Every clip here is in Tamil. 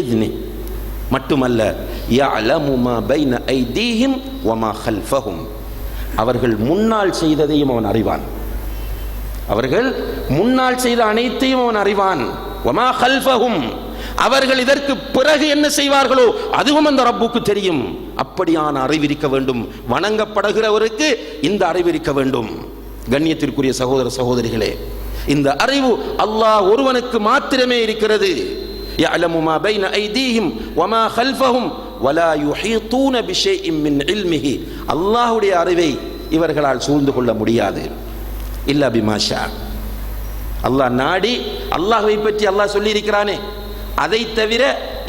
இத்னி மட்டுமல்ல யா மா பைன ஐதீஹிம் வமா கல்ஃபஹும் அவர்கள் முன்னால் செய்ததையும் அவன் அறிவான். அவர்கள் முன்னால் செய்த அனைத்தையும் அவன் அறிவான். வமா கல்ஃபஹும் அவர்கள் இதற்கு பிறகு என்ன செய்வார்களோ அதுவும் அந்த ரப்புக்கு தெரியும். அப்படியான அறிவிருக்க வேண்டும். வணங்கப்படுகிறவருக்கு இந்த அறிவிருக்க வேண்டும். கண்ணியத்திற்குரிய சகோதர சகோதரிகளே இந்த அறிவு அல்லாஹ் ஒருவனுக்கு மாத்திரமே இருக்கிறது. يعلم ما بين أيديهم وما خلفهم ولا يحيطون بشيء من علمه அல்லாஹ்வுடைய அறிவை இவர்களால் சூழ்ந்து கொள்ள முடியாது இல்லா பிமாஷா அல்லாஹ் நாடி அல்லாஹ்வை பற்றி அல்லாஹ் சொல்லி இருக்கிறானே அதை தவிர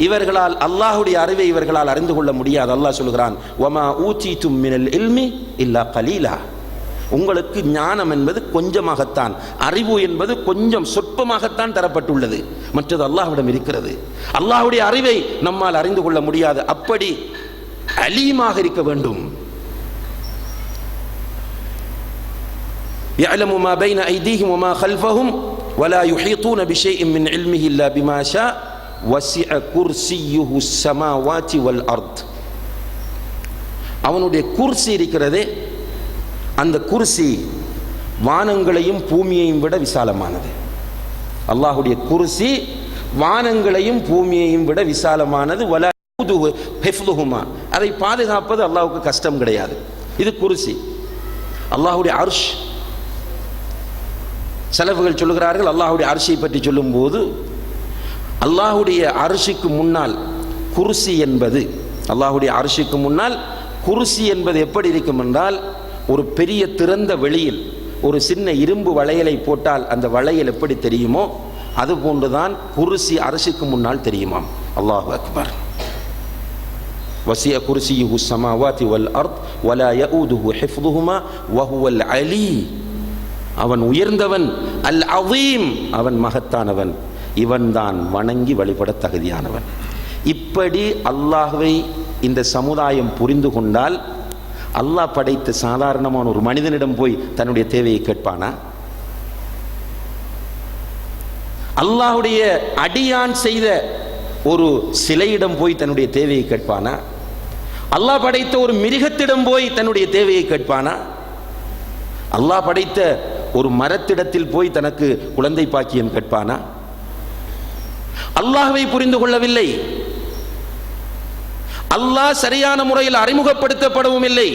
இவர்களால் அல்லாஹ்வுடைய அறிவை இவர்களால் அறிந்து கொள்ள முடியாது அல்லாஹ் சொல்கிறான் ஒமா ஊச்சீத்தும் மினல் இல்மி இல்லா கலீலா உங்களுக்கு ஞானம் என்பது கொஞ்சமாகத்தான் அறிவு என்பது கொஞ்சம் சொற்பமாகத்தான் தரப்பட்டுள்ளது மற்றது அல்லாஹ்விடம் இருக்கிறது அல்லாஹ்வுடைய அறிவை நம்மால் அறிந்து கொள்ள முடியாது அப்படி அலீமாக இருக்க வேண்டும் يعلم ما بين أيديهم وما خلفهم ولا يحيطون بشيء من علمه إلا بما شاء وسع كرسيه السماوات والأرض அவனுடைய குர்சி இருக்கிறதே அந்த குர்சி வானங்களையும் பூமியையும் விட விசாலமானது. அல்லாஹுடைய குர்சி வானங்களையும் பூமியையும் விட விசாலமானது. வல ஹெஃப்லுஹுமா அதை பாதுகாப்பது அல்லாஹுக்கு கஷ்டம் கிடையாது. இது குருசி. அல்லாஹுடைய அர்ஷ். செலவுகள் சொல்லுகிறார்கள் அல்லாஹுடைய அரிசியை பற்றி சொல்லும்போது அல்லாஹுடைய அரிசிக்கு முன்னால் குருசி என்பது அல்லாஹுடைய அரிசிக்கு முன்னால் குருசி என்பது எப்படி இருக்கும் என்றால் ஒரு பெரிய திறந்த வெளியில் ஒரு சின்ன இரும்பு வளையலை போட்டால் அந்த வளையல் எப்படி தெரியுமோ? அது போன்றுதான் குருசி அரசுக்கு முன்னால் தெரியுமாம். அல்லாஹ் அக்பர். வசிய குருசியு சமாவாதி வல் அர்த் வலா யஊதுஹு ஹிஃப்துஹுமா வஹுவல் அலி. அவன் உயர்ந்தவன் அல் அவீம் அவன் மகத்தானவன். இவன்தான் வணங்கி வழிபட தகுதியானவன். இப்படி அல்லாஹுவை இந்த சமுதாயம் புரிந்து கொண்டால் அல்லாஹ் படைத்த சாதாரணமான ஒரு மனிதனிடம் போய் தன்னுடைய தேவையை கேட்பானா? அல்லாஹுடைய அடியான் செய்த ஒரு சிலையிடம் போய் தன்னுடைய தேவையை கேட்பானா? அல்லாஹ் படைத்த ஒரு மிருகத்திடம் போய் தன்னுடைய தேவையை கேட்பானா? அல்லாஹ் படைத்த ஒரு மரத்திடத்தில் போய் தனக்கு குழந்தை பாக்கியம் கேட்பானா? அல்லாஹ்வை புரிந்து கொள்ளவில்லை. அல்லாஹ் சரியான முறையில் அறிமுகப்படுத்தப்படவும் இல்லை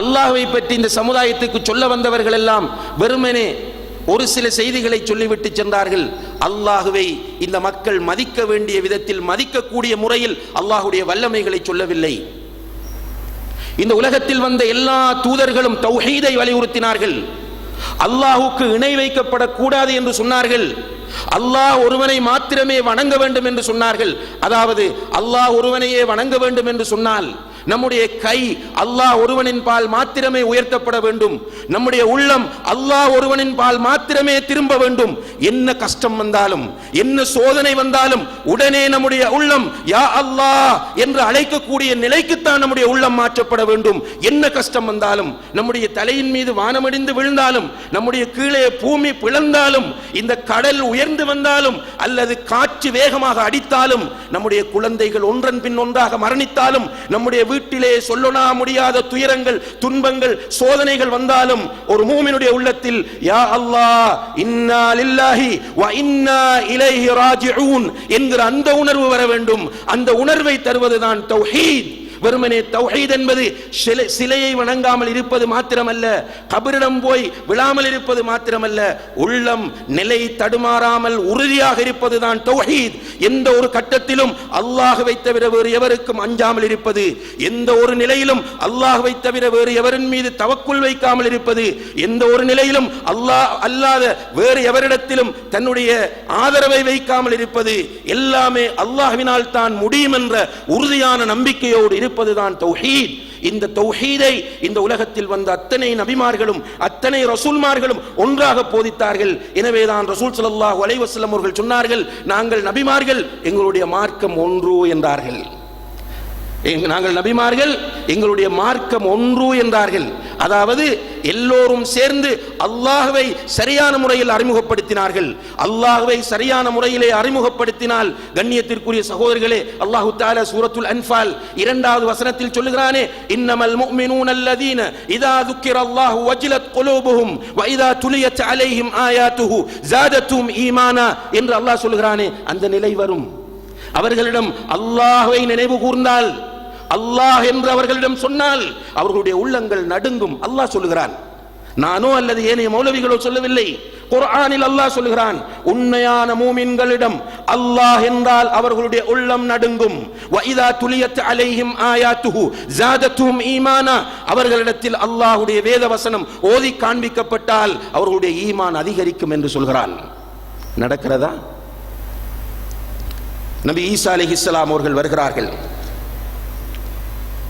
அல்லாஹுவை பற்றி இந்த சமுதாயத்துக்கு சொல்ல வந்தவர்கள் எல்லாம் வெறுமனே ஒரு சில செய்திகளை சொல்லிவிட்டு சென்றார்கள். அல்லாஹுவை இந்த மக்கள் மதிக்க வேண்டிய விதத்தில் மதிக்கக்கூடிய முறையில் அல்லாஹுடைய வல்லமைகளை சொல்லவில்லை. இந்த உலகத்தில் வந்த எல்லா தூதர்களும் தௌஹீதை வலியுறுத்தினார்கள். அல்லாஹுக்கு இணை வைக்கப்படக்கூடாது என்று சொன்னார்கள். அல்லாஹ் ஒருவனை மாத்திரமே வணங்க வேண்டும் என்று சொன்னார்கள். அதாவது அல்லாஹ் ஒருவனையே வணங்க வேண்டும் என்று சொன்னால் நம்முடைய கை அல்லாஹ் ஒருவனின் பால் மாத்திரமே உயர்த்தப்பட வேண்டும். நம்முடைய உள்ளம் அல்லாஹ் ஒருவனின் பால் மாத்திரமே திரும்ப வேண்டும். என்ன கஷ்டம் வந்தாலும் என்ன சோதனை வந்தாலும் உடனே நம்முடைய உள்ளம் யா அல்லாஹ் என்று அழைக்கக்கூடிய நிலைக்குத்தான் நம்முடைய உள்ளம் மாற்றப்பட வேண்டும். என்ன கஷ்டம் வந்தாலும் நம்முடைய தலையின் மீது வானமடிந்து விழுந்தாலும் நம்முடைய கீழே பூமி பிளந்தாலும் இந்த கடல் உயர்ந்து வந்தாலும் அல்லது காற்று வேகமாக அடித்தாலும் நம்முடைய குழந்தைகள் ஒன்றன் பின் ஒன்றாக மரணித்தாலும் நம்முடைய வீட்டிலே சொல்லனா முடியாத துயரங்கள் துன்பங்கள் சோதனைகள் வந்தாலும் ஒரு மூமினுடைய உள்ளத்தில் யா அல்லாஹ் இன்னா லில்லாஹி வ இன்னா இலைஹி ராஜிஊன் என்கிற அந்த உணர்வு வர வேண்டும். அந்த உணர்வை தருவதுதான் தௌஹீத். வெறுமனே தௌஹீத் என்பது சிலையை வணங்காமல் இருப்பது மாத்திரமல்ல கபரிடம் போய் விழாமல் இருப்பது மாத்திரமல்ல உள்ளம் நிலை தடுமாறாமல் உறுதியாக இருப்பதுதான் தௌஹீத். எந்த ஒரு கட்டத்திலும் அல்லாஹ்வை தவிர வேறு எவருக்கும் அஞ்சாமல் இருப்பது எந்த ஒரு நிலையிலும் அல்லாஹ்வை தவிர வேறு எவரின் மீது தவக்குள் வைக்காமல் இருப்பது எந்த ஒரு நிலையிலும் அல்லாஹ் அல்லாத வேறு எவரிடத்திலும் தன்னுடைய ஆதரவை வைக்காமல் இருப்பது எல்லாமே அல்லாஹ்வினால் தான் முடியும் என்ற உறுதியான நம்பிக்கையோடு இருப்பதுதான் தௌஹீத். இந்த தௌஹீதை இந்த உலகத்தில் வந்த அத்தனை நபிமார்களும் அத்தனை ரசூல்மார்களும் ஒன்றாக போதித்தார்கள். எனவேதான் ரசூல் ஸல்லல்லாஹு அலைவசல்லம் அவர்கள் சொன்னார்கள் நாங்கள் நபிமார்கள் எங்களுடைய மார்க்கம் ஒன்று என்றார்கள். நாங்கள் நபிமார்கள் எங்களுடைய மார்க்கம் ஒன்று என்றார்கள். அதாவது எல்லோரும் சேர்ந்து அல்லாஹுவை சரியான முறையில் அறிமுகப்படுத்தினார்கள். அல்லாஹுவை சரியான முறையிலே அறிமுகப்படுத்தினால் கண்ணியத்திற்குரிய சகோதரர்களே அல்லாஹு தால சூரத்துல் அன்பால் இரண்டாவது வசனத்தில் சொல்லுகிறானே இன்னமல் முஃமினூன் அல்லதீன இதா துக்கிர அல்லாஹு வஜிலத் குலூபுஹும் வ இதா துலியத் அலைஹிம் ஆயாத்துஹு ஜாதத்தும் ஈமானா என்று அல்லாஹ் சொல்லுகிறானே அந்த நிலை வரும். அவர்களிடம் அல்லாஹ்வை நினைவு கூர்ந்தால் அல்லாஹ் என்று அவர்களிடம் சொன்னால் அவர்களுடைய உள்ளங்கள் நடுங்கும். அல்லாஹ் சொல்லுகிறான். நானோ அல்லது ஏனைய மௌலவிகளோ சொல்லவில்லை. குர்ஆனில் அல்லாஹ் சொல்லுகிறான். உண்மையான மூமின்களிடம் அல்லாஹ் என்றால் அவர்களுடைய உள்ளம் நடுங்கும். வைதா துலியத் அலைஹிம் ஆயாத்துஹு ஜாதத்துஹும் ஈமானா. அவர்களிடத்தில் அல்லாஹ்வுடைய வேத வசனம் ஓதி காண்பிக்கப்பட்டால் அவர்களுடைய ஈமான் அதிகரிக்கும் என்று சொல்கிறான். நடக்கிறதா? நபி ஈசா அலிஹிஸ்லாம் அவர்கள் வருகிறார்கள்.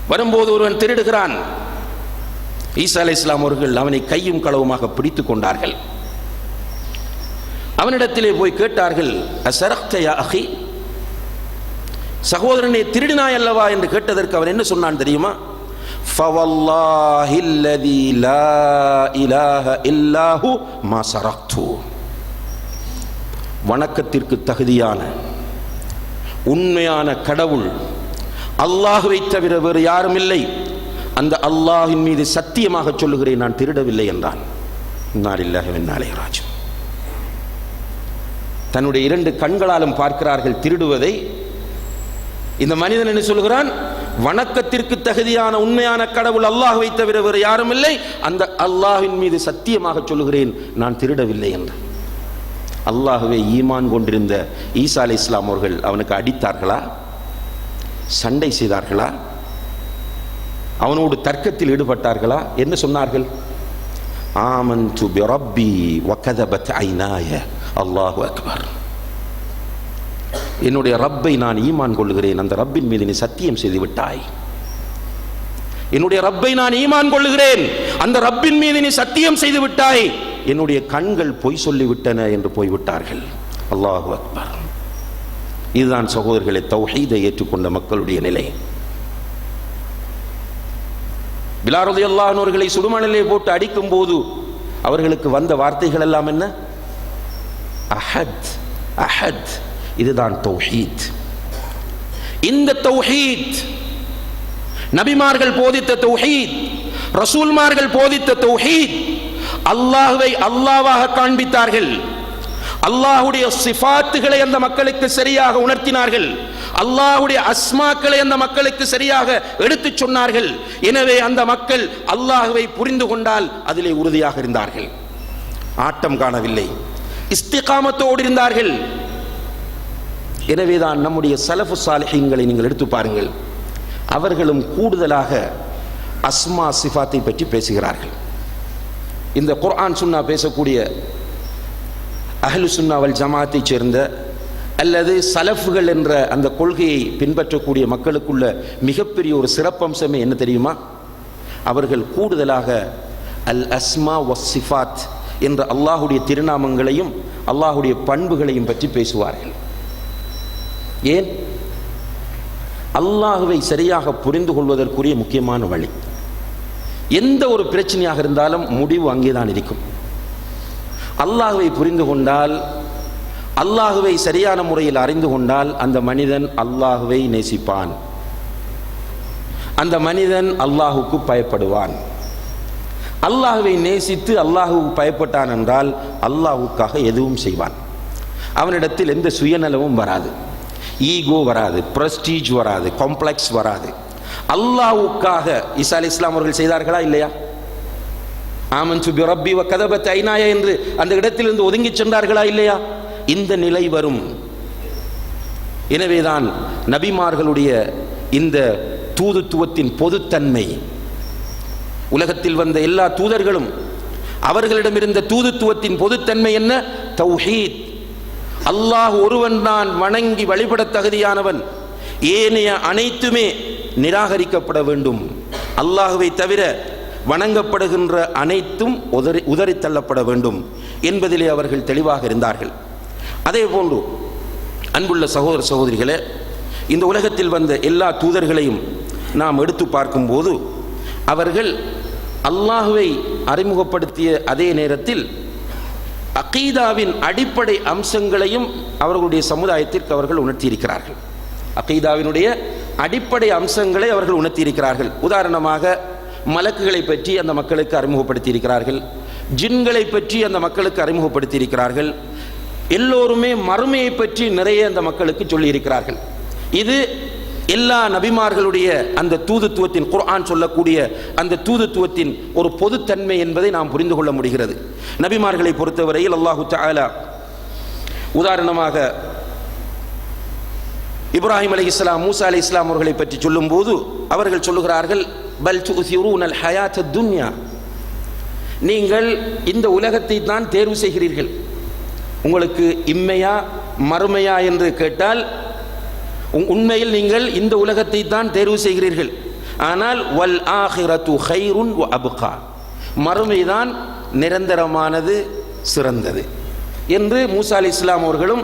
வரும்போது ஒருவன் திருடுகிறான். ஈசா அலை இஸ்லாம் அவர்கள் அவனை கையும் களவுமாக பிடித்துக் கொண்டார்கள். அவனிடத்திலே போய் கேட்டார்கள் அசரக்த அஹி சகோதரனை திருடினாய் அல்லவா? என்று கேட்டதற்கு அவன் என்ன சொன்னான் தெரியுமா? வணக்கத்திற்கு தகுதியான உண்மையான கடவுள் அல்லாஹுவை தவிர வேறு யாரும் இல்லை. அந்த அல்லாஹின் மீது சத்தியமாக சொல்லுகிறேன் நான் திருடவில்லை என்றான். நாளில்லாக வெண்ணாலே ராஜு தன்னுடைய இரண்டு கண்களாலும் பார்க்கிறார்கள் திருடுவதை. இந்த மனிதன் என்ன சொல்கிறான் வணக்கத்திற்கு தகுதியான உண்மையான கடவுள் அல்லாஹுவை தவிர வேறு யாரும் இல்லை. அந்த அல்லாஹின் மீது சத்தியமாக சொல்லுகிறேன் நான் திருடவில்லை என்று அல்லாஹுவை ஈமான் கொண்டிருந்த ஈசா அலி இஸ்லாம் அவர்கள் அவனுக்கு அடித்தார்களா? சண்டை செய்தார்களா? அவனோடு தர்க்கத்தில் ஈடுபட்டார்களா? என்ன சொன்னார்கள்? ஆமன்து பிரப்பி வகதபத் ஐநாய அல்லாஹு அக்பர். என்னுடைய ரப்பை நான் ஈமான் கொள்ளுகிறேன். அந்த ரப்பின் மீது நீ சத்தியம் செய்து விட்டாய். என்னுடைய ரப்பை நான் ஈமான் கொள்ளுகிறேன். அந்த ரப்பின் மீது நீ சத்தியம் செய்து விட்டாய். என்னுடைய கண்கள் பொய் சொல்லிவிட்டன என்று போய்விட்டார்கள். அல்லாஹு அக்பர். இதுதான் சகோதரர்களை தௌஹீதை ஏற்றுக்கொண்ட மக்களுடைய நிலை. பிலாரதி அல்லாஹர்களை சுடுமணலே போட்டு அடிக்கும் போது அவர்களுக்கு வந்த வார்த்தைகள் எல்லாம் என்ன? அஹத் அஹத். இதுதான் தௌஹீத். இந்த தௌஹீத் நபிமார்கள் போதித்த தௌஹீத் ரசூல்மார்கள் போதித்த தௌஹீத் அல்லாஹுவை அல்லாவாக காண்பித்தார்கள். அல்லாஹுடைய சிஃபாத்துகளை அந்த மக்களுக்கு சரியாக உணர்த்தினார்கள். அல்லாஹுடைய அஸ்மாக்களை அந்த மக்களுக்கு சரியாக எடுத்துச் சொன்னார்கள். எனவே அந்த மக்கள் அல்லாஹுவை புரிந்து கொண்டால் அதிலே உறுதியாக இருந்தார்கள். ஆட்டம் காணவில்லை. இஸ்திகாமத்தோடு இருந்தார்கள். எனவேதான் நம்முடைய சலஃபு சாலிஹீன்களை நீங்கள் எடுத்து பாருங்கள். அவர்களும் கூடுதலாக அஸ்மா சிஃபாத்தை பற்றி பேசுகிறார்கள். இந்த குர்ஆன் சுன்னா பேசக்கூடிய அஹலு சுன்னாவல் ஜமாத்தைச் சேர்ந்த அல்லது சலஃபுகள் என்ற அந்த கொள்கையை பின்பற்றக்கூடிய மக்களுக்குள்ள மிகப்பெரிய ஒரு சிறப்பம்சமே என்ன தெரியுமா? அவர்கள் கூடுதலாக அல் அஸ்மா வசிஃபாத் என்ற அல்லாஹுடைய திருநாமங்களையும் அல்லாஹுடைய பண்புகளையும் பற்றி பேசுவார்கள். ஏன்? அல்லாஹுவை சரியாக புரிந்து கொள்வதற்குரிய முக்கியமான வழி. எந்த ஒரு பிரச்சனையாக இருந்தாலும் முடிவு அங்கேதான் இருக்கும். அல்லாஹுவை புரிந்து கொண்டால் அல்லாஹுவை சரியான முறையில் அறிந்து கொண்டால் அந்த மனிதன் அல்லாஹுவை நேசிப்பான். அந்த மனிதன் அல்லாஹுக்கு பயப்படுவான். அல்லாஹுவை நேசித்து அல்லாஹுக்கு பயப்பட்டான் என்றால் அல்லாஹுக்காக எதுவும் செய்வான். அவனிடத்தில் எந்த சுயநலமும் வராது. ஈகோ வராது பிரஸ்டீஜ் வராது காம்ப்ளெக்ஸ் வராது. அல்லாஹுக்காக ஈசா அலி இஸ்லாம் அவர்கள் செய்தார்களா இல்லையா? ஆமன் சுபி ரப்பி வ கதபத் ஐநாய என்று அந்த இடத்திலிருந்து ஒதுங்கி சென்றார்களா இல்லையா? இந்த நிலை வரும். எனவேதான் நபிமார்களுடைய இந்த தூதுத்துவத்தின் பொதுத்தன்மை. உலகத்தில் வந்த எல்லா தூதர்களும் அவர்களிடம் இருந்த தூதுத்துவத்தின் பொதுத்தன்மை என்ன? தௌஹீத். அல்லாஹ் ஒருவன் தான் வணங்கி வழிபட தகுதியானவன். ஏனைய அனைத்துமே நிராகரிக்கப்பட வேண்டும். அல்லாஹுவை தவிர வணங்கப்படுகின்ற அனைத்தும் உதறி உதறித்தள்ளப்பட வேண்டும் என்பதிலே அவர்கள் தெளிவாக இருந்தார்கள். அதே போன்று அன்புள்ள சகோதர சகோதரிகளே இந்த உலகத்தில் வந்த எல்லா தூதர்களையும் நாம் எடுத்து பார்க்கும்போது அவர்கள் அல்லாஹுவை அறிமுகப்படுத்திய அதே நேரத்தில் அகீதாவின் அடிப்படை அம்சங்களையும் அவர்களுடைய சமுதாயத்திற்கு அவர்கள் உணர்த்தியிருக்கிறார்கள். அகீதாவினுடைய அடிப்படை அம்சங்களை அவர்கள் உணர்த்தியிருக்கிறார்கள். உதாரணமாக மலக்குகளை பற்றி அந்த மக்களுக்கு அறிமுகப்படுத்தியிருக்கிறார்கள். ஜின்களை பற்றி அந்த மக்களுக்கு அறிமுகப்படுத்தியிருக்கிறார்கள். எல்லோருமே மறுமையை பற்றி நிறைய அந்த மக்களுக்கு சொல்லியிருக்கிறார்கள். இது எல்லா நபிமார்களுடைய அந்த தூதுத்துவத்தின் குர்ஆன் சொல்லக்கூடிய அந்த தூதுத்துவத்தின் ஒரு பொதுத்தன்மை என்பதை நாம் புரிந்து கொள்ள முடிகிறது. நபிமார்களை பொறுத்தவரையில் அல்லாஹு தாலா உதாரணமாக இப்ராஹிம் அலி இஸ்லாம் மூசா அலி இஸ்லாம் அவர்களை பற்றி சொல்லும்போது அவர்கள் சொல்லுகிறார்கள் பல் துசிரூன் அல் ஹயாத் துன்யா நீங்கள் இந்த உலகத்தை தான் தேர்வு செய்கிறீர்கள். உங்களுக்கு இம்மையா மறுமையா என்று கேட்டால் உண்மையில் நீங்கள் இந்த உலகத்தை தான் தேர்வு செய்கிறீர்கள். ஆனால் வல் ஆஹிரத்து ஹைருன் அபுகா. மறுமைதான் நிரந்தரமானது சிறந்தது. என்று மூசா அலி இஸ்லாம் அவர்களும்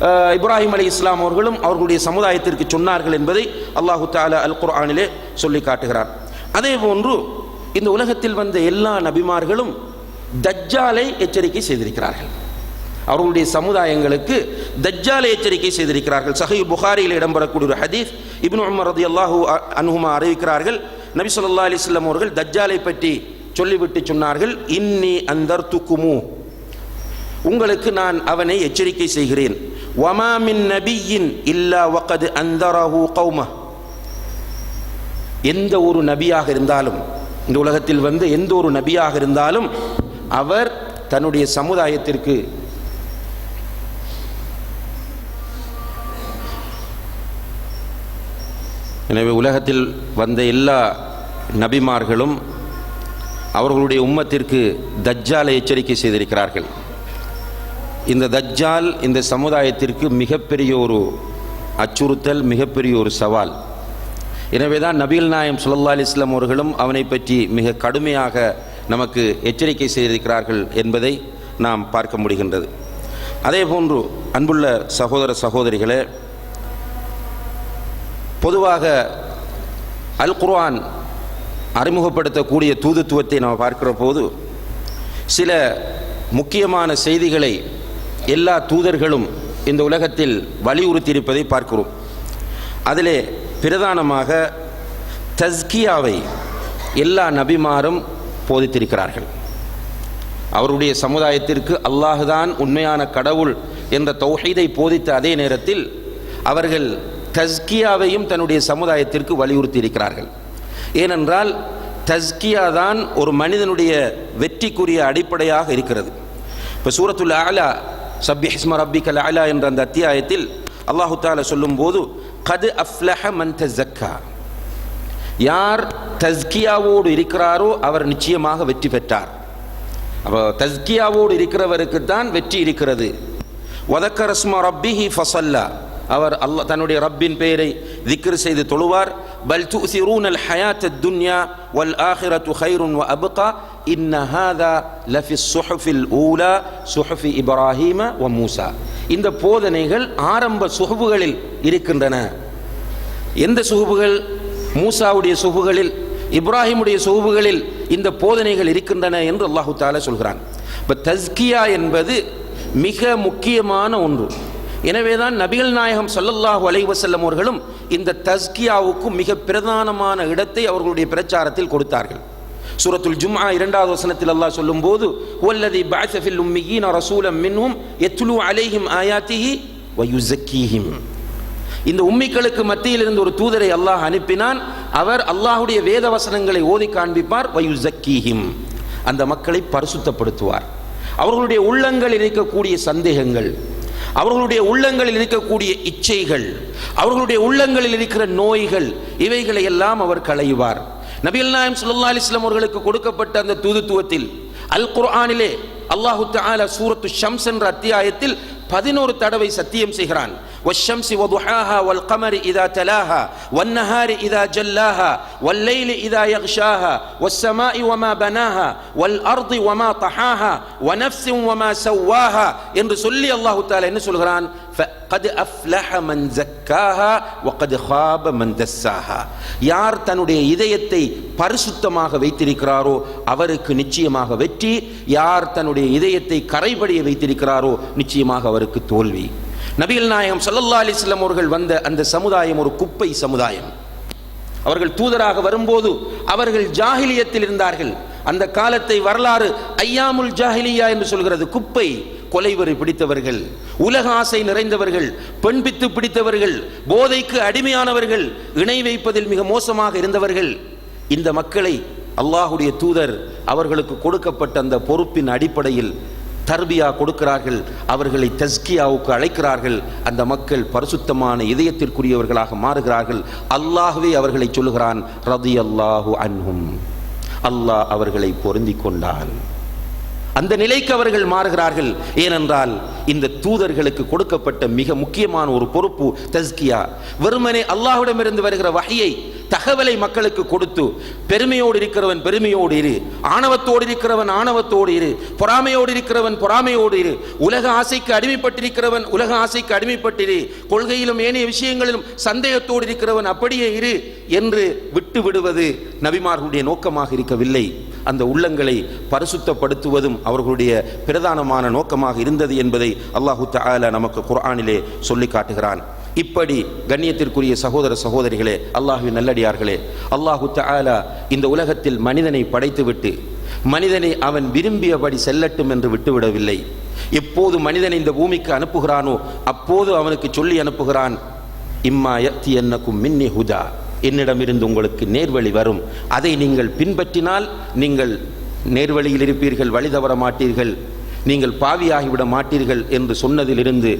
இப்ராஹிம் அலி இஸ்லாம் அவர்களும் அவர்களுடைய சமுதாயத்திற்கு சொன்னார்கள் என்பதை அல்லாஹு தாலா அல் குர்ஆனிலே சொல்லி காட்டுகிறார். அதே போன்று இந்த உலகத்தில் வந்த எல்லா நபிமார்களும் தஜ்ஜாலை எச்சரிக்கை செய்திருக்கிறார்கள். அவர்களுடைய சமுதாயங்களுக்கு தஜ்ஜாலை எச்சரிக்கை செய்திருக்கிறார்கள். சஹி புகாரியில் இடம்பெறக்கூடிய ஒரு ஹதீஸ் இப்னு உமர் ரதியல்லாஹு அ- அன்ஹுமா அறிவிக்கிறார்கள். நபி சொல்லா அலைஹி வஸல்லம் அவர்கள் தஜ்ஜாலை பற்றி சொல்லிவிட்டு சொன்னார்கள். இன்னி அந்தர் துக்குமு உங்களுக்கு நான் அவனை எச்சரிக்கை செய்கிறேன். வமா மின் நபியின் இல்லா வகது அந்தரஹு கௌம எந்த ஒரு நபியாக இருந்தாலும் இந்த உலகத்தில் வந்து எந்த ஒரு நபியாக இருந்தாலும் அவர் தன்னுடைய சமுதாயத்திற்கு எனவே உலகத்தில் வந்த எல்லா நபிமார்களும் அவர்களுடைய உம்மத்திற்கு தஜ்ஜாலை எச்சரிக்கை செய்திருக்கிறார்கள். இந்த தஜ்ஜால் இந்த சமுதாயத்திற்கு மிகப்பெரிய ஒரு அச்சுறுத்தல் மிகப்பெரிய ஒரு சவால். எனவே தான் நபீல் நாயம் சுல்லா அலிஸ்லாம் அவர்களும் அவனை பற்றி மிக கடுமையாக நமக்கு எச்சரிக்கை செய்திருக்கிறார்கள் என்பதை நாம் பார்க்க முடிகின்றது. அதே போன்று அன்புள்ள சகோதர சகோதரிகளே பொதுவாக அல் குர்ஆன் அறிமுகப்படுத்தக்கூடிய தூதுத்துவத்தை நாம் பார்க்கிற போது சில முக்கியமான செய்திகளை எல்லா தூதர்களும் இந்த உலகத்தில் வலியுறுத்தியிருப்பதை பார்க்கிறோம். அதிலே பிரதானமாக தஸ்கியாவை எல்லா நபிமாரும் போதித்திருக்கிறார்கள். அவருடைய சமுதாயத்திற்கு அல்லாஹுதான் உண்மையான கடவுள் என்ற தௌஹீதை போதித்த அதே நேரத்தில் அவர்கள் தஸ்கியாவையும் தன்னுடைய சமுதாயத்திற்கு வலியுறுத்தி இருக்கிறார்கள் ஏனென்றால் தஸ்கியா தான் ஒரு மனிதனுடைய வெற்றிக்குரிய அடிப்படையாக இருக்கிறது. இப்போ சூரத்துல் ஆலா சப்பி ஹிஸ்ம ரப்பிக்கல் அலா என்ற அந்த அத்தியாயத்தில் அல்லாஹு தாலா சொல்லும்போது கது அஃப்லஹ மன் தஸ்ஸக்கா யார் தஸ்கியாவோடு இருக்கிறாரோ அவர் நிச்சயமாக வெற்றி பெற்றார். அப்போ தஸ்கியாவோடு இருக்கிறவருக்கு தான் வெற்றி இருக்கிறது. வதக்கரஸ்ம ரப்பிஹி ஃபசல்லா அவர் அல்லாஹ் தன்னுடைய ரப்பின் பெயரை திக்ரு செய்து தொழுவார். பல் துசிரூன் அல் ஹயாத் துன்யா வல் ஆஹிரத்து ஹைருன் வ அபுகா இன்ன ஹாதா லஃபி சுஹஃபில் ஊலா சுஹஃபி இப்ராஹீம வ மூசா இந்த போதனைகள் ஆரம்ப சுஹபுகளில் இருக்கின்றன. எந்த சுகுபுகள்? மூசாவுடைய சுகுகளில் இப்ராஹிமுடைய சுகுபுகளில் இந்த போதனைகள் இருக்கின்றன என்று அல்லாஹு தாலா சொல்கிறான். இப்போ தஸ்கியா என்பது மிக முக்கியமான ஒன்று. எனவேதான் நபிகள் நாயகம் சல்லல்லாஹு அலைவசல்லம் அவர்களும் இந்த தஸ்கியாவுக்கும் மிக பிரதானமான இடத்தை அவர்களுடைய பிரச்சாரத்தில் கொடுத்தார்கள். சூரத்துல் ஜும்ஆ இரண்டாவது வசனத்தில் அல்லாஹ் சொல்லும்போது வல்லதி பாசஃபில் ஃபில் ரசூலம் மின்ஹும் யத்லு அலைஹிம் ஆயாத்திஹி வயுசக்கீஹிம் இந்த உம்மிக்களுக்கு மத்தியில் இருந்து ஒரு தூதரை அல்லாஹ் அனுப்பினான். அவர் அல்லாஹுடைய வேத வசனங்களை ஓதி காண்பிப்பார். வயுசக்கீஹிம் அந்த மக்களை பரிசுத்தப்படுத்துவார். அவர்களுடைய உள்ளங்களில் இருக்கக்கூடிய சந்தேகங்கள் அவர்களுடைய உள்ளங்களில் இருக்கக்கூடிய இச்சைகள் அவர்களுடைய உள்ளங்களில் இருக்கிற நோய்கள் இவைகளை எல்லாம் அவர் களைவார் நபிகள் நாயம் சுல்லா அலிஸ்லாம் அவர்களுக்கு கொடுக்கப்பட்ட அந்த தூதுத்துவத்தில் அல் குர்ஆனிலே அல்லாஹு தஆலா சூரத்து ஷம்ஸ் என்ற அத்தியாயத்தில் பதினோரு தடவை சத்தியம் செய்கிறான். والشمس وضحاها والقمر إذا تلاها والنهار إذا جلاها والليل إذا يغشاها والسماء وما بناها والأرض وما طحاها ونفس وما سواها என்று சொல்லி அல்லாஹு தாலா என்ன சொல்கிறான் قد أفلح من زكاها وقد خاب من دساها யார் தன்னுடைய இதயத்தை பரிசுத்தமாக வைத்திருக்கிறாரோ அவருக்கு நிச்சயமாக வெற்றி யார் தன்னுடைய இதயத்தை கரைபடிய வைத்திருக்கிறாரோ நிச்சயமாக அவருக்கு தோல்வி நபிகள் நாயகம் சல்லல்லா அலைஹி அவர்கள் வந்த அந்த சமுதாயம் ஒரு குப்பை சமுதாயம். அவர்கள் தூதராக வரும்போது அவர்கள் ஜாகிலியத்தில் இருந்தார்கள். அந்த காலத்தை வரலாறு ஐயாமுல் ஜாஹிலியா என்று சொல்கிறது. குப்பை கொலைவரி பிடித்தவர்கள் உலக ஆசை நிறைந்தவர்கள் பெண்பித்து பிடித்தவர்கள் போதைக்கு அடிமையானவர்கள் இணை வைப்பதில் மிக மோசமாக இருந்தவர்கள். இந்த மக்களை அல்லாஹுடைய தூதர் அவர்களுக்கு கொடுக்கப்பட்ட அந்த பொறுப்பின் அடிப்படையில் தர்பியா கொடுக்கிறார்கள் அவர்களை தஸ்கியாவுக்கு அழைக்கிறார்கள் அந்த மக்கள் பரிசுத்தமான இதயத்திற்குரியவர்களாக மாறுகிறார்கள். அல்லாஹ்வே அவர்களை சொல்லுகிறான் ரதி அல்லாஹு அன்ஹும். அல்லாஹ் அவர்களை பொருந்தி கொண்டான். அந்த நிலைக்கு அவர்கள் மாறுகிறார்கள். ஏனென்றால் இந்த தூதர்களுக்கு கொடுக்கப்பட்ட மிக முக்கியமான ஒரு பொறுப்பு தஸ்கியா. வெறுமனே அல்லாஹ்விடமிருந்து வருகிற வகையை தகவலை மக்களுக்கு கொடுத்து பெருமையோடு இருக்கிறவன் பெருமையோடு இரு. ஆணவத்தோடு இருக்கிறவன் ஆணவத்தோடு இரு. பொறாமையோடு இருக்கிறவன் பொறாமையோடு இரு. உலக ஆசைக்கு அடிமைப்பட்டிருக்கிறவன் உலக ஆசைக்கு அடிமைப்பட்டிரு. கொள்கையிலும் ஏனைய விஷயங்களிலும் சந்தேகத்தோடு இருக்கிறவன் அப்படியே இரு என்று விட்டு விடுவது நபிமார்களுடைய நோக்கமாக இருக்கவில்லை. அந்த உள்ளங்களை பரிசுத்தப்படுத்துவதும் அவர்களுடைய பிரதானமான நோக்கமாக இருந்தது என்பதை அல்லாஹு தால நமக்கு குர்ஆனிலே சொல்லி காட்டுகிறான். இப்படி கண்ணியத்திற்குரிய சகோதர சகோதரிகளே அல்லாஹுவின் நல்லடியார்களே அல்லாஹு தாலா இந்த உலகத்தில் மனிதனை படைத்துவிட்டு மனிதனை அவன் விரும்பியபடி செல்லட்டும் என்று விட்டுவிடவில்லை. எப்போது மனிதனை இந்த பூமிக்கு அனுப்புகிறானோ அப்போது அவனுக்கு சொல்லி அனுப்புகிறான் இம்மா யத்தி என்னக்கும் மின்னி ஹுதா. என்னிடமிருந்து உங்களுக்கு நேர்வழி வரும். அதை நீங்கள் பின்பற்றினால் நீங்கள் நேர்வழியில் இருப்பீர்கள் வழி தவற மாட்டீர்கள். நீங்கள் பாவியாகிவிட மாட்டீர்கள் என்று சொன்னதிலிருந்து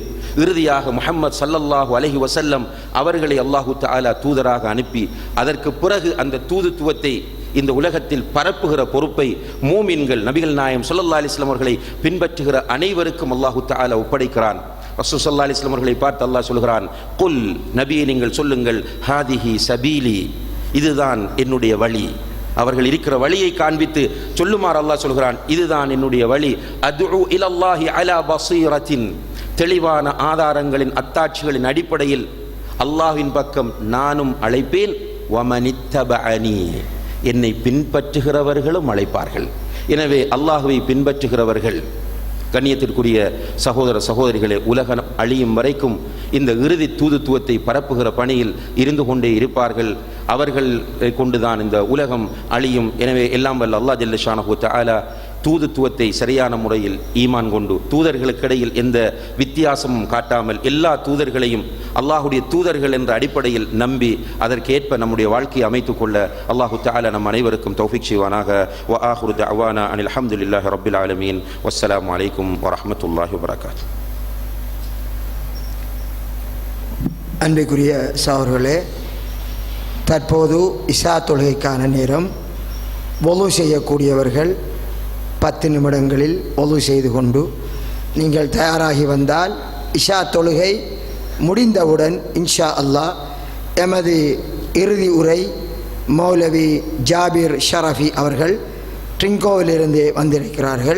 இறுதியாக முஹம்மது சல்லல்லாஹு அலஹி வசல்லம் அவர்களை அல்லாஹு தாலா தூதராக அனுப்பி அதற்கு பிறகு அந்த தூதுத்துவத்தை இந்த உலகத்தில் பரப்புகிற பொறுப்பை மூமின்கள் நபிகள் நாயம் ஸல்லல்லாஹு அலிஸ்லாம் அவர்களை பின்பற்றுகிற அனைவருக்கும் அல்லாஹு தாலா ஒப்படைக்கிறான். ரசூ சல்லா அலைஹி அவர்களை பார்த்து அல்லாஹ் சொல்கிறான் குல் நபியை நீங்கள் சொல்லுங்கள் ஹாதிஹி சபீலி இதுதான் என்னுடைய வழி. அவர்கள் இருக்கிற வழியை காண்பித்து சொல்லுமாறு அல்லாஹ் சொல்கிறான் இதுதான் என்னுடைய வழி. அதுஉ இலல்லாஹி அலா பசீரத்தின் தெளிவான ஆதாரங்களின் அத்தாட்சிகளின் அடிப்படையில் அல்லாஹ்வின் பக்கம் நானும் அழைப்பேன். வமனித்தபஅனி என்னை பின்பற்றுகிறவர்களும் அழைப்பார்கள். எனவே அல்லாஹுவை பின்பற்றுகிறவர்கள் கண்ணியத்திற்குரிய சகோதர சகோதரிகளே உலகம் அழியும் வரைக்கும் இந்த இறுதி தூதுத்துவத்தை பரப்புகிற பணியில் இருந்து கொண்டே இருப்பார்கள். அவர்கள் கொண்டுதான் இந்த உலகம் அழியும். எனவே எல்லாம் வல்ல அல்லாஹ் ஜல்ல ஷானஹு தூதுத்துவத்தை சரியான முறையில் ஈமான் கொண்டு தூதர்களுக்கிடையில் எந்த வித்தியாசமும் காட்டாமல் எல்லா தூதர்களையும் அல்லாஹுடைய தூதர்கள் என்ற அடிப்படையில் நம்பி அதற்கேற்ப நம்முடைய வாழ்க்கையை அமைத்துக் கொள்ள அல்லாஹு தால நம் அனைவருக்கும் தௌஃபிக் செய்வானாக. வ ஆஹிரு தஅவானா அனில் ஹம்துலில்லாஹி ரப்பில் ஆலமீன். வஸ்ஸலாமு அலைக்கும் வரமத்துல்லாஹி வரகாத் அன்பிற்குரிய சாவர்களே தற்போது இசா தொழுகைக்கான நேரம். ஒலு செய்யக்கூடியவர்கள் பத்து நிமிடங்களில் ஒது செய்து கொண்டு நீங்கள் தயாராகி வந்தால் இஷா தொழுகை முடிந்தவுடன் இன்ஷா அல்லாஹ் எமது இறுதி உரை மௌலவி ஜாபீர் ஷரஃபி அவர்கள் ட்ரிங்கோவிலிருந்து வந்திருக்கிறார்கள்.